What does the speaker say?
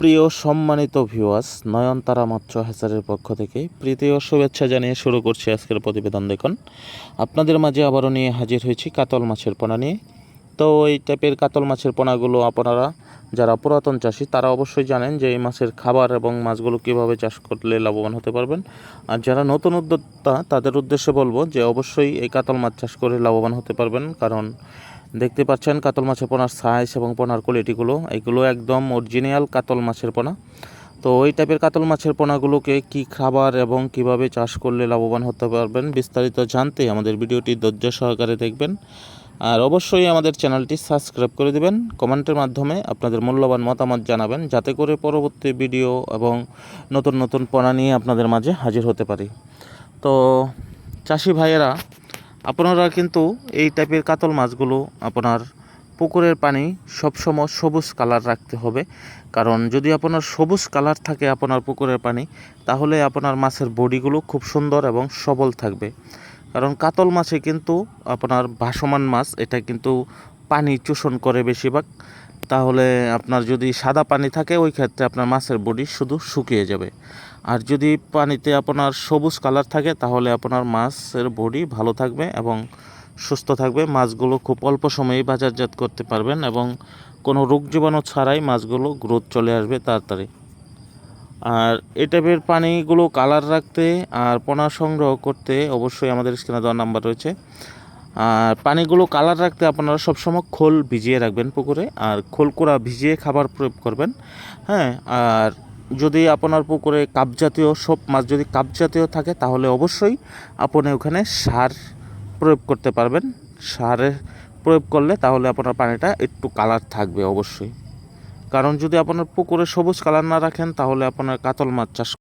সুপ্রিয় সম্মানিত ভিউয়ার্স নয়নতারা মাত্র হ্যাচারের পক্ষ থেকে প্রীতি ও শুভেচ্ছা জানিয়ে শুরু করছি আজকের প্রতিবেদন দেখুন। আপনাদের মাঝে আবারও নিয়ে হাজির হয়েছি কাতল মাছের পোনা নিয়ে। তো এই টাইপের কাতল মাছের পোনাগুলো আপনারা যারা পুরাতন চাষি, তারা অবশ্যই জানেন যে এই মাছের খাবার এবং মাছগুলো কীভাবে চাষ করলে লাভবান হতে পারবেন। আর যারা নতুন উদ্যোক্তা, তাদের উদ্দেশ্যে বলব যে অবশ্যই এই কাতল মাছ চাষ করে লাভবান হতে পারবেন। কারণ দেখতে পাচ্ছেন কাতল মাছের পোনার সাইজ এবং পোনার কোয়ালিটিগুলো এগুলো একদম অরিজিনাল কাতল মাছের পোনা। তো ওই টাইপের কাতল মাছের পোনাগুলোকে কি খাবার এবং কীভাবে চাষ করলে লাভবান হতে পারবেন বিস্তারিত জানতে আমাদের ভিডিওটি ধৈর্য সহকারে দেখবেন। আর অবশ্যই আমাদের চ্যানেলটি সাবস্ক্রাইব করে দেবেন। কমেন্টের মাধ্যমে আপনাদের মূল্যবান মতামত জানাবেন, যাতে করে পরবর্তী ভিডিও এবং নতুন নতুন পোনা নিয়ে আপনাদের মাঝে হাজির হতে পারি। তো চাষি ভাইয়েরা আপনারা কিন্তু এই টাইপের কাতল মাছগুলো আপনার পুকুরের পানি সবসময় সবুজ কালার রাখতে হবে। কারণ যদি আপনার সবুজ কালার থাকে আপনার পুকুরের পানি, তাহলে আপনার মাছের বডিগুলো খুব সুন্দর এবং সবল থাকবে। কারণ কাতল মাছে কিন্তু আপনার ভাসমান মাছ, এটা কিন্তু পানি চোষণ করে বেশিরভাগ। তাহলে আপনার যদি সাদা পানি থাকে, ওই ক্ষেত্রে আপনার মাছের বডি শুধু শুকিয়ে যাবে। আর যদি পানিতে আপনার সবুজ কালার থাকে, তাহলে আপনার মাছের বডি ভালো থাকবে এবং সুস্থ থাকবে। মাছগুলো খুব অল্প সময়েই বাজারজাত করতে পারবেন এবং কোনো রোগ জীবাণু ছাড়াই মাছগুলো গ্রোথ চলে আসবে তাড়াতাড়ি। আর এই টাইপের পানিগুলো কালার রাখতে আর পোনা সংগ্রহ করতে অবশ্যই আমাদের স্ক্রিনে দেওয়ার নাম্বার রয়েছে। আর পানিগুলো কালার রাখতে আপনারা সবসময় খোল ভিজিয়ে রাখবেন পুকুরে, আর খোল কোড়া ভিজিয়ে খাবার প্রয়োগ করবেন। হ্যাঁ আর যদি আপনার পুকুরে কাপ জাতীয়, সব মাছ যদি কাপ জাতীয় থাকে, তাহলে অবশ্যই আপনি ওখানে সার প্রয়োগ করতে পারবেন। সারের প্রয়োগ করলে তাহলে আপনার পানিটা একটু কালার থাকবে অবশ্যই। কারণ যদি আপনার পুকুরে সবুজ কালার না রাখেন, তাহলে আপনার কাতল মাছ চাষ